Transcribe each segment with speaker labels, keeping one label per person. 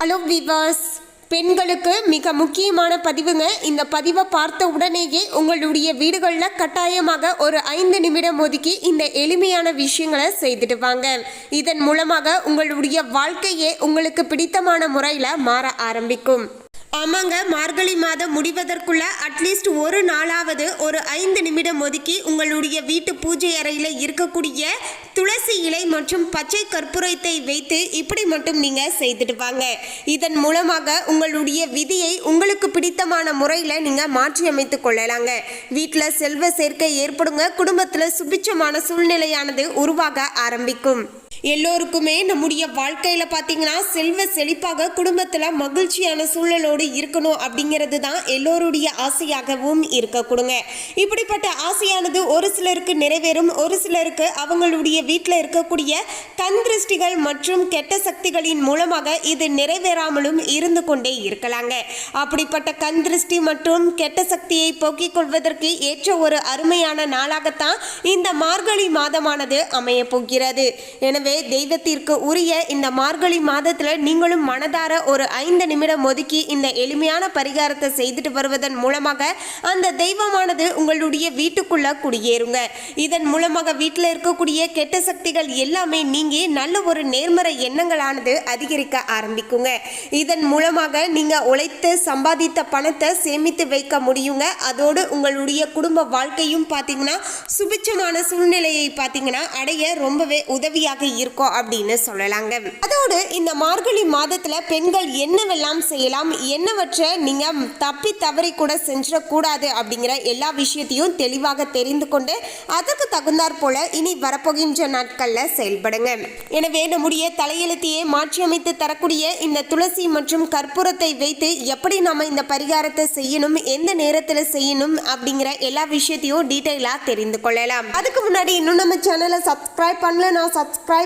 Speaker 1: Hello விவாஸ் பெண்களுக்கு மிக முக்கியமான பதிவுங்க. இந்த பதிவை பார்த்த உடனேயே உங்களுடைய வீடுகளில் கட்டாயமாக ஒரு ஐந்து நிமிடம் ஒதுக்கி இந்த எளிமையான விஷயங்களை செய்துட்டு வாங்க. இதன் மூலமாக உங்களுடைய வாழ்க்கையே உங்களுக்கு பிடித்தமான முறையில் மாற ஆரம்பிக்கும். ஆமாங்க மார்கழி மாதம் முடிவதற்குள்ள அட்லீஸ்ட் ஒரு நாளாவது ஒரு ஐந்து நிமிடம் ஒதுக்கி உங்களுடைய வீட்டு பூஜை அறையில் இருக்கக்கூடிய துளசி இலை மற்றும் பச்சை கற்பூரத்தை வைத்து இப்படி மட்டும் நீங்க செய்துட்டு வாங்க. இதன் மூலமாக உங்களுடைய விதியை உங்களுக்கு பிடித்தமான முறையில் நீங்க மாற்றி அமைத்து கொள்ளலாங்க. வீட்டில் செல்வ சேர்க்கை ஏற்படுங்க குடும்பத்தில் சுபிச்சமான சூழ்நிலையானது உருவாக ஆரம்பிக்கும். எல்லோருக்குமே நம்முடைய வாழ்க்கையில பார்த்தீங்கன்னா செல்வ செழிப்பாக குடும்பத்துல மகிழ்ச்சியான சூழலோடு இருக்கணும் அப்படிங்கிறது தான் எல்லோருடைய ஆசையாகவும் இருக்க கொடுங்க. இப்படிப்பட்ட ஆசையானது ஒரு சிலருக்கு நிறைவேறும் ஒரு சிலருக்கு அவங்களுடைய வீட்டில் இருக்கக்கூடிய கண்திருஷ்டிகள் மற்றும் கெட்ட சக்திகளின் மூலமாக இது நிறைவேறாமலும் இருந்து கொண்டே இருக்கலாங்க. அப்படிப்பட்ட கந்திருஷ்டி மற்றும் கெட்ட சக்தியை போக்கிக் கொள்வதற்கு ஏற்ற ஒரு அருமையான நாளாகத்தான் இந்த மார்கழி மாதமானது அமைய போகிறது. எனவே தெய்வத்திற்கு உரிய இந்த மார்கழி மாதத்தில் நீங்களும் மனதார ஒரு ஐந்து நிமிடம் ஒதுக்கி இந்த எளிமையான பரிகாரத்தை செய்துட்டு வருவதன் மூலமாக அந்த தெய்வமானது உங்களுடைய வீட்டுக்குள்ள குடியேறுங்க. இதன் மூலமாக வீட்டில் இருக்கக்கூடிய கெட்ட சக்திகள் எல்லாமே நீங்கி நல்ல ஒரு நேர்மறை எண்ணங்களானது அதிகரிக்க ஆரம்பிக்குங்க. இதன் மூலமாக நீங்க உழைத்து சம்பாதித்த பணத்தை சேமித்து வைக்க முடியுங்க. அதோடு உங்களுடைய குடும்ப வாழ்க்கையும் பார்த்தீங்கன்னா சுபிச்சமான சூழ்நிலையை பார்த்தீங்கன்னா அடைய ரொம்பவே உதவியாக இருக்கும் அப்படின்னு சொல்லலாங்க. அதோடு இந்த மார்கழி மாதத்துல பெண்கள் என்னவெல்லாம் செய்யலாம் என்னவற்றை நீங்க தப்பி தவறி கூட செஞ்சிடக்கூடாது அப்படிங்கிற எல்லா விஷயத்தையும் தெளிவாக தெரிந்து கொண்டு அதற்கு தகுந்தாற் போல இனி வரப்போகின்ற நாட்கள்ல செயல்படுங்க. எனவே நம்முடைய தலையெழுத்தையே மாற்றியமைத்து தரக்கூடிய இந்த துளசி மற்றும் கற்பூரத்தை வைத்து எப்படி நாம இந்த பரிகாரத்தை செய்யணும் எந்த நேரத்துல செய்யணும் அப்படிங்கிற எல்லா விஷயத்தையும் டீட்டெயிலா தெரிந்து கொள்ளலாம். அதுக்கு முன்னாடி இன்னும் நம்ம சேனலை சப்ஸ்கிரைப் பண்ணல நான் சப்ஸ்கிரைப்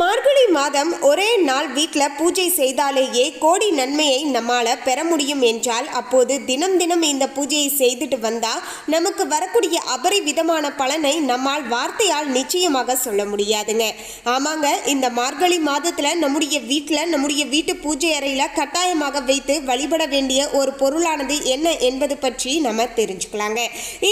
Speaker 1: மார்கழி மாதம் ஒரே நாள் வீட்டில் பூஜை செய்தாலேயே கோடி நன்மையை நம்மால் பெற முடியும் என்றால் அப்போது தினம் தினம் இந்த பூஜையை செய்துட்டு வந்தால் நமக்கு வரக்கூடிய அபரிவிதமான பலனை நம்மால் வார்த்தையால் நிச்சயமாக சொல்ல முடியாதுங்க. ஆமாங்க இந்த மார்கழி மாதத்தில் நம்முடைய வீட்டில் நம்முடைய வீட்டு பூஜை அறையில் கட்டாயமாக வைத்து வழிபட வேண்டிய ஒரு பொருளானது என்ன என்பது பற்றி நம்ம தெரிஞ்சுக்கலாங்க.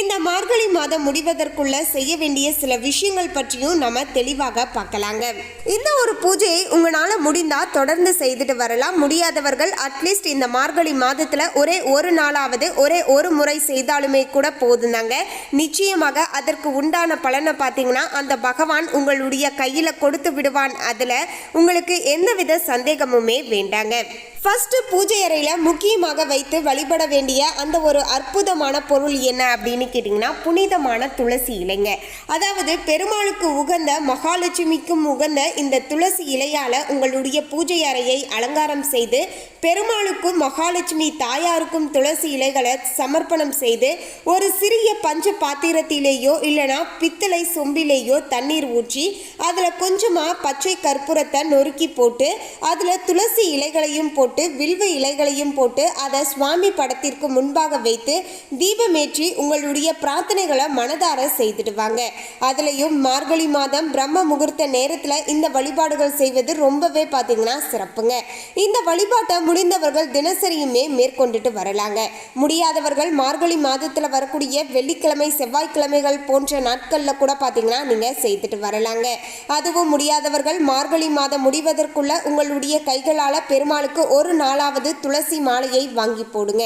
Speaker 1: இந்த மார்கழி மாதம் முடிவதற்குள்ள செய்ய வேண்டிய சில விஷயங்கள் பற்றியும் நம்ம தெளிவாக பார்க்கலாங்க. இந்த ஒரு பூஜையை உங்களால் முடிந்தால் தொடர்ந்து செய்துட்டு வரலாம். முடியாதவர்கள் அட்லீஸ்ட் இந்த மார்கழி மாதத்தில் ஒரே ஒரு நாளாவது ஒரே ஒரு முறை செய்தாலுமே கூட போதுந்தாங்க. நிச்சயமாக அதற்கு உண்டான பலனை பார்த்தீங்கன்னா அந்த பகவான் உங்களுடைய கையில் கொடுத்து விடுவான். அதில் உங்களுக்கு எந்தவித சந்தேகமுமே வேண்டாங்க. ஃபர்ஸ்ட் பூஜை அறையில் முக்கியமாக வைத்து வழிபட வேண்டிய அந்த ஒரு அற்புதமான பொருள் என்ன அப்படின்னு கேட்டிங்கன்னா புனிதமான துளசி இலைங்க. அதாவது பெருமாளுக்கு உகந்த மகாலட்சுமிக்கும் உகந்த இந்த துளசி இலையால் உங்களுடைய பூஜை அறையை அலங்காரம் செய்து பெருமாளுக்கும் மகாலட்சுமி தாயாருக்கும் துளசி இலைகளை சமர்ப்பணம் செய்து ஒரு சிறிய பஞ்ச பாத்திரத்திலேயோ இல்லைனா பித்தளை சொம்பிலேயோ தண்ணீர் ஊற்றி அதில் கொஞ்சமாக பச்சை கற்பூரத்தை நொறுக்கி போட்டு அதில் துளசி இலைகளையும் போட்டு வில்வ இலைகளையும் போட்டு அதை சுவாமி படத்திற்கு முன்பாக வைத்து தீபமேற்றி உங்களுடைய பிரார்த்தனைகளை மனதார செய்துடுவாங்க. அதுலேயும் மார்கழி மாதம் பிரம்ம முகூர்த்த நேரத்தில் இந்த வழிபாடுகள் செய்வது ரொம்பவே பார்த்தீங்கன்னா சிறப்புங்க. இந்த வழிபாட்டை முடிந்தவர்கள் தினசரியுமே மேற்கொண்டுட்டு வரலாங்க. முடியாதவர்கள் மார்கழி மாதத்தில் வரக்கூடிய வெள்ளிக்கிழமை செவ்வாய்க்கிழமைகள் போன்ற நாட்களில் கூட பார்த்தீங்கன்னா நீங்கள் செய்துட்டு வரலாங்க. அதுவும் முடியாதவர்கள் மார்கழி மாதம் முடிவதற்குள்ள உங்களுடைய கைகளால் பெருமாளுக்கு ஒரு ஒரு நாளாவது துளசி மாலையை வாங்கி போடுங்க.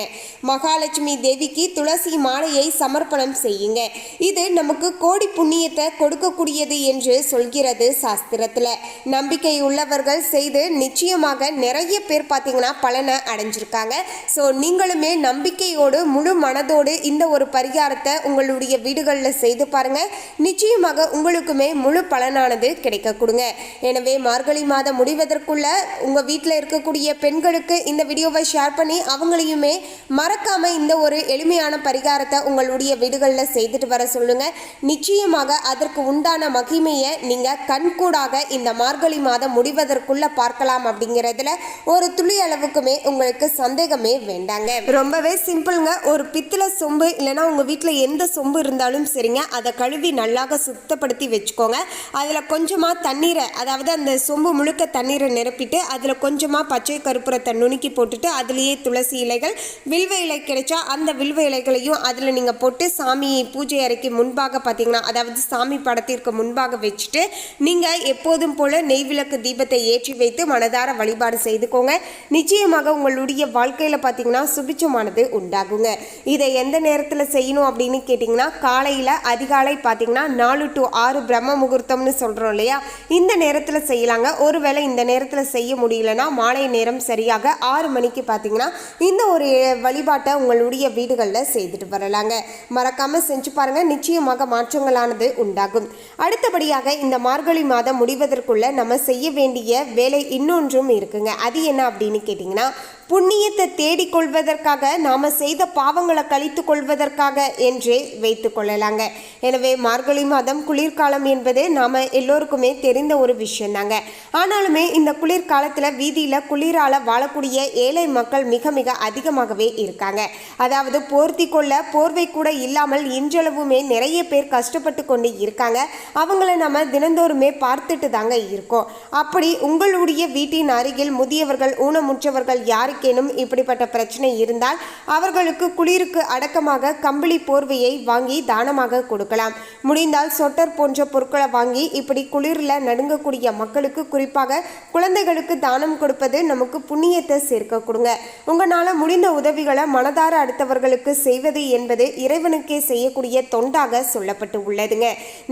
Speaker 1: மகாலட்சுமி தேவிக்கு துளசி மாலையை சமர்ப்பணம் செய்யுங்க. இது நமக்கு கோடி புண்ணியத்தை கொடுக்கக்கூடியது என்று சொல்கிறது சாஸ்திரத்தில். நம்பிக்கை உள்ளவர்கள் செய்து நிச்சயமாக நிறைய பேர் பார்த்தீங்கன்னா பலனை அடைஞ்சிருக்காங்க. ஸோ நீங்களுமே நம்பிக்கையோடு முழு மனதோடு இந்த ஒரு பரிகாரத்தை உங்களுடைய வீடுகளில் செய்து பாருங்க. நிச்சயமாக உங்களுக்குமே முழு பலனானது கிடைக்க கொடுங்க. எனவே மார்கழி மாதம் முடிவதற்குள்ள உங்கள் வீட்டில் இருக்கக்கூடிய பெண்கள் பெண்களுக்கு இந்த வீடியோவை ஷேர் பண்ணி அவங்களையுமே மறக்காம இந்த ஒரு எளிமையான பரிகாரத்தை உங்களுடைய வீடுகளில் செய்துட்டு வர சொல்லுங்க. நிச்சயமாக அதற்கு உண்டான மகிமையை நீங்க கண்கூடாக இந்த மார்கழி மாதம் முடிவதற்குள்ள பார்க்கலாம் அப்படிங்கிறதுல ஒரு துளி அளவுக்குமே உங்களுக்கு சந்தேகமே வேண்டாங்க. ரொம்பவே சிம்பிளுங்க. ஒரு பித்தளை சொம்பு இல்லைன்னா உங்க வீட்டில் எந்த சொம்பு இருந்தாலும் சரிங்க. அதை கழுவி நல்லாக சுத்தப்படுத்தி வச்சுக்கோங்க. அதில் கொஞ்சமாக தண்ணீரை அதாவது அந்த சொம்பு முழுக்க தண்ணீரை நிரப்பிட்டு அதில் கொஞ்சமாக பச்சை கருப்பு கருப்புரத்தை நுணுக்கி போட்டுட்டு அதுலேயே துளசி இலைகள் வில்வ இலை கிடைச்சா அந்த வில்வ இலைகளையும் அதில் நீங்கள் போட்டு சாமி பூஜை அறைக்கு முன்பாக பார்த்தீங்கன்னா அதாவது சாமி படத்திற்கு முன்பாக வச்சுட்டு நீங்கள் எப்போதும் போல நெய் விளக்கு தீபத்தை ஏற்றி வைத்து மனதார வழிபாடு செய்துக்கோங்க. நிச்சயமாக உங்களுடைய வாழ்க்கையில் பார்த்தீங்கன்னா சுபிச்சமானது உண்டாகுங்க. இதை எந்த நேரத்தில் செய்யணும் அப்படின்னு கேட்டிங்கன்னா காலையில் அதிகாலை பார்த்தீங்கன்னா நாலு டு ஆறு பிரம்ம முகூர்த்தம்னு சொல்கிறோம் இல்லையா? இந்த நேரத்தில் செய்யலாங்க. ஒருவேளை இந்த நேரத்தில் செய்ய முடியலன்னா மாலை நேரம் சரி சரியாக ஆறு மணிக்கு பார்த்தீங்கன்னா இந்த ஒரு வழிபாட்டை உங்களுடைய வீடுகளில் செய்துட்டு வரலாங்க. மறக்காமல் செஞ்சு பாருங்கள் நிச்சயமாக மாற்றங்களானது உண்டாகும். அடுத்தபடியாக இந்த மார்கழி மாதம் முடிவதற்குள்ள நம்ம செய்ய வேண்டிய வேலை இன்னொன்றும் இருக்குங்க. அது என்ன அப்படின்னு கேட்டிங்கன்னா புண்ணியத்தை தேடிக் கொள்வதற்காக நாம் செய்த பாவங்களை கழித்து கொள்வதற்காக என்றே வைத்து கொள்ளலாங்க. எனவே மார்கழி மாதம் குளிர்காலம் என்பது நாம் எல்லோருக்குமே தெரிந்த ஒரு விஷயந்தாங்க ஆனாலுமே இந்த குளிர்காலத்தில் வீதியில் குளிரால் வாழக்கூடிய ஏழை மக்கள் மிக மிக அதிகமாகவே இருக்காங்க. அதாவது போர்த்தி கொள்ள போர்வை கூட இல்லாமல் இன்றளவுமே நிறைய பேர் கஷ்டப்பட்டு கொண்டு இருக்காங்க. அவங்கள நம்ம தினந்தோறுமே பார்த்துட்டு தாங்க இருக்கோம். அப்படி உங்களுடைய வீட்டின் அருகில் முதியவர்கள் ஊனமுற்றவர்கள் யாருக்கேனும் இப்படிப்பட்ட பிரச்சனை இருந்தால் அவர்களுக்கு குளிருக்கு அடக்கமாக கம்பளி போர்வையை வாங்கி தானமாக கொடுக்கலாம். முடிந்தால் சொட்டர் போன்ற பொருட்களை வாங்கி இப்படி குளிரில் நடுங்கக்கூடிய மக்களுக்கு குறிப்பாக குழந்தைகளுக்கு தானம் கொடுப்பது நமக்கு புண்ணியத்தை சேர்க்க கொடுங்க. உங்களால் முடிந்த உதவிகளை மனதார அடுத்தவர்களுக்கு செய்வது என்பது இறைவனுக்கே செய்யக்கூடிய தொண்டாக சொல்லப்பட்டு உள்ளதுங்க.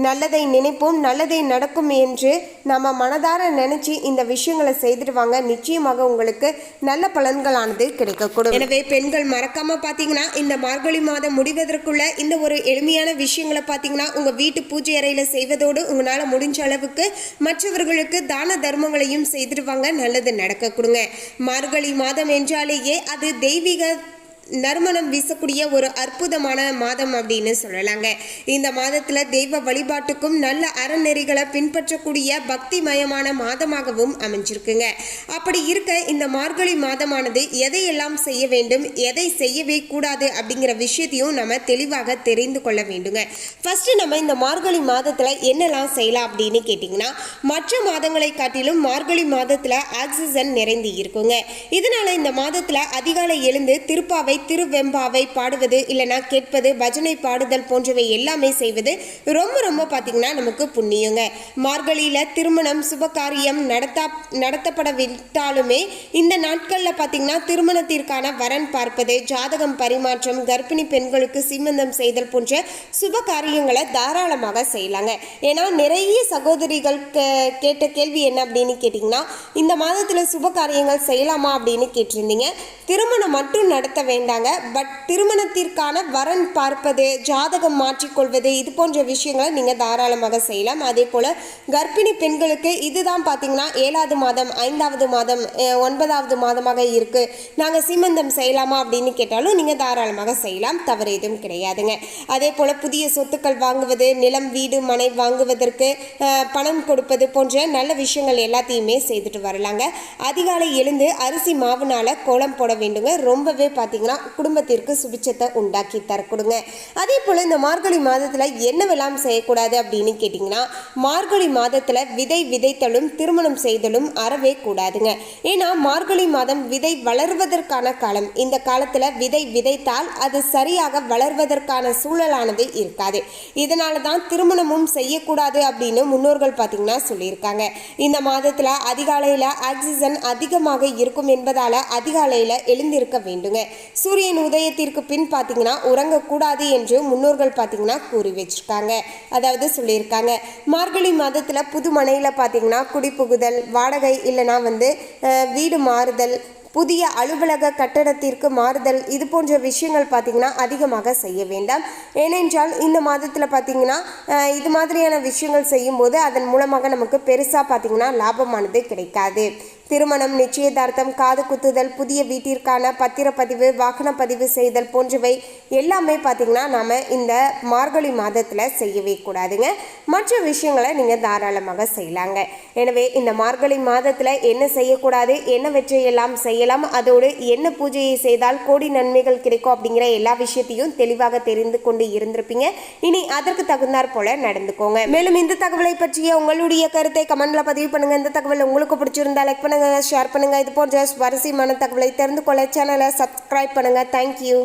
Speaker 1: நல்லதை நினைப்போம் நல்லதை நடக்கும் என்று நம்ம மனதார நினைச்சு இந்த விஷயங்களை செய்திருவாங்க நிச்சயமாக உங்களுக்கு நல்ல பல பலன்களானது கிடைக்கக்கூடும். எனவே பெண்கள் மறக்காம பாத்தீங்கன்னா இந்த மார்கழி மாதம் முடிவதற்குள்ள இந்த ஒரு எளிமையான விஷயங்களை பாத்தீங்கன்னா உங்க வீட்டு பூஜை அறையில செய்வதோடு உங்களால முடிஞ்ச அளவுக்கு மற்றவர்களுக்கு தான தர்மங்களையும் செய்திருவாங்க. நல்லது நடக்க கொடுங்க. மார்கழி மாதம் என்றாலேயே அது தெய்வீக நறுமணம் வீசக்கூடிய ஒரு அற்புதமான மாதம் அப்படின்னு சொல்லலாங்க. இந்த மாதத்தில் தெய்வ வழிபாட்டுக்கும் நல்ல அறநெறிகளை பின்பற்றக்கூடிய பக்திமயமான மாதமாகவும் அமைஞ்சிருக்குங்க. அப்படி இருக்க இந்த மார்கழி மாதமானது எதையெல்லாம் செய்ய வேண்டும் எதை செய்யவே கூடாது அப்படிங்கிற விஷயத்தையும் நம்ம தெளிவாக தெரிந்து கொள்ள வேண்டுங்க. ஃபர்ஸ்ட் நம்ம இந்த மார்கழி மாதத்தில் என்னெல்லாம் செய்யலாம் அப்படின்னு கேட்டிங்கன்னா மற்ற மாதங்களை காட்டிலும் மார்கழி மாதத்தில் ஆக்சிஜன் நிறைந்து இருக்குங்க. இதனால இந்த மாதத்தில் அதிகாலை எழுந்து திருப்பாவை திருவெம்பாவை பாடுவது இல்லைனா கேட்பது பஜனை பாடுதல் போன்றவை எல்லாமே செய்வது ரொம்ப ரொம்ப பார்த்தீங்கன்னா நமக்கு புண்ணியங்க. மார்கழியில் திருமணம் சுபகாரியம் நடத்தா நடத்தப்படவிட்டாலுமே இந்த நாட்களில் பார்த்தீங்கன்னா திருமணத்திற்கான வரன் பார்ப்பது ஜாதகம் பரிமாற்றம் கர்ப்பிணி பெண்களுக்கு சீமந்தம் செய்தல் போன்ற சுப காரியங்களை தாராளமாக செய்யலாங்க. ஏன்னா நிறைய சகோதரிகள் கேட்ட கேள்வி என்ன அப்படின்னு கேட்டிங்கன்னா இந்த மாதத்தில் சுப காரியங்கள் செய்யலாமா அப்படின்னு கேட்டிருந்தீங்க. திருமணம் மட்டும் நடத்த அடைந்தாங்க. பட் திருமணத்திற்கான வரன் பார்ப்பது ஜாதகம் மாற்றிக்கொள்வது இது போன்ற விஷயங்களை நீங்கள் தாராளமாக செய்யலாம். அதே போல் கர்ப்பிணி பெண்களுக்கு இதுதான் பார்த்தீங்கன்னா ஏழாவது மாதம் ஐந்தாவது மாதம் ஒன்பதாவது மாதமாக இருக்குது நாங்கள் சீமந்தம் செய்யலாமா அப்படின்னு கேட்டாலும் நீங்கள் தாராளமாக செய்யலாம். தவறு எதுவும் கிடையாதுங்க. அதே போல் புதிய சொத்துக்கள் வாங்குவது நிலம் வீடு மனை வாங்குவதற்கு பணம் கொடுப்பது போன்ற நல்ல விஷயங்கள் எல்லாத்தையுமே செய்துட்டு வரலாங்க. அதிகாலை எழுந்து அரிசி மாவுனால் கோலம் போட வேண்டுங்க. ரொம்பவே பார்த்தீங்கன்னா குடும்பத்திற்கு சுபிச்சத்தை உண்டாக்கி தர அதே போல் இந்த மார்கழி மாதத்தில் என்னவெல்லாம் செய்யக்கூடாது அப்படின்னு கேட்டிங்கன்னா மார்கழி மாதத்தில் விதை விதைத்தலும் திருமணம் செய்தலும் அறவே கூடாதுங்க. ஏன்னா மார்கழி மாதம் விதை வளர்வதற்கான காலம். இந்த காலத்தில் விதை விதைத்தால் அது சரியாக வளர்வதற்கான சூழலானது இருக்காது. இதனால தான் திருமணமும் செய்யக்கூடாது அப்படின்னு முன்னோர்கள் பார்த்தீங்கன்னா சொல்லியிருக்காங்க. இந்த மாதத்தில் அதிகாலையில் ஆக்சிஜன் அதிகமாக இருக்கும் என்பதால் அதிகாலையில் எழுந்திருக்க வேண்டுங்க. சூரியன் உதயத்திற்கு பின் பார்த்தீங்கன்னா உறங்கக்கூடாது என்று முன்னோர்கள் பார்த்தீங்கன்னா கூறி வச்சிருக்காங்க அதாவது சொல்லியிருக்காங்க. மார்கழி மாதத்தில் புது மனையில் பார்த்தீங்கன்னா குடிபுகுதல் வாடகை இல்லைன்னா வந்து வீடு மாறுதல் புதிய அலுவலக கட்டடத்திற்கு மாறுதல் இது போன்ற விஷயங்கள் பார்த்திங்கன்னா அதிகமாக செய்ய வேண்டாம். ஏனென்றால் இந்த மாதத்தில் பார்த்திங்கன்னா இது மாதிரியான விஷயங்கள் செய்யும்போது அதன் மூலமாக நமக்கு பெருசாக பார்த்திங்கன்னா லாபமானது கிடைக்காது. திருமணம் நிச்சயதார்த்தம் காது குத்துதல் புதிய வீட்டிற்கான பத்திரப்பதிவு வாகனப்பதிவு பதிவு செய்தல் போன்றவை எல்லாமே பார்த்திங்கன்னா நாம் இந்த மார்கழி மாதத்தில் செய்யவே கூடாதுங்க. மற்ற விஷயங்களை நீங்கள் தாராளமாக செய்யலாங்க. எனவே இந்த மார்கழி மாதத்தில் என்ன செய்யக்கூடாது என்ன வெற்றியெல்லாம் செய்யலாம் அதோடு என்ன பூஜையை செய்தால் கோடி நன்மைகள் கிடைக்கும் அப்படிங்கிற எல்லா விஷயத்தையும் தெளிவாக தெரிந்து கொண்டு இருந்திருப்பீங்க. இனி அதற்கு தகுந்தாற் போல நடந்துக்கோங்க. மேலும் இந்த தகவலை பற்றிய உங்களுடைய கருத்தை கமெண்ட்ல பதிவு பண்ணுங்க. இந்த தகவல் உங்களுக்கு பிடிச்சிருந்தா லைக் பண்ணுங்க. ஷேர் பண்ணுங்கள் இது போன்ற சுவாரஸ்யமான தகவலை தெரிந்து கொள்ள சேனலை சப்ஸ்கிரைப் பண்ணுங்கள் தேங்க்யூ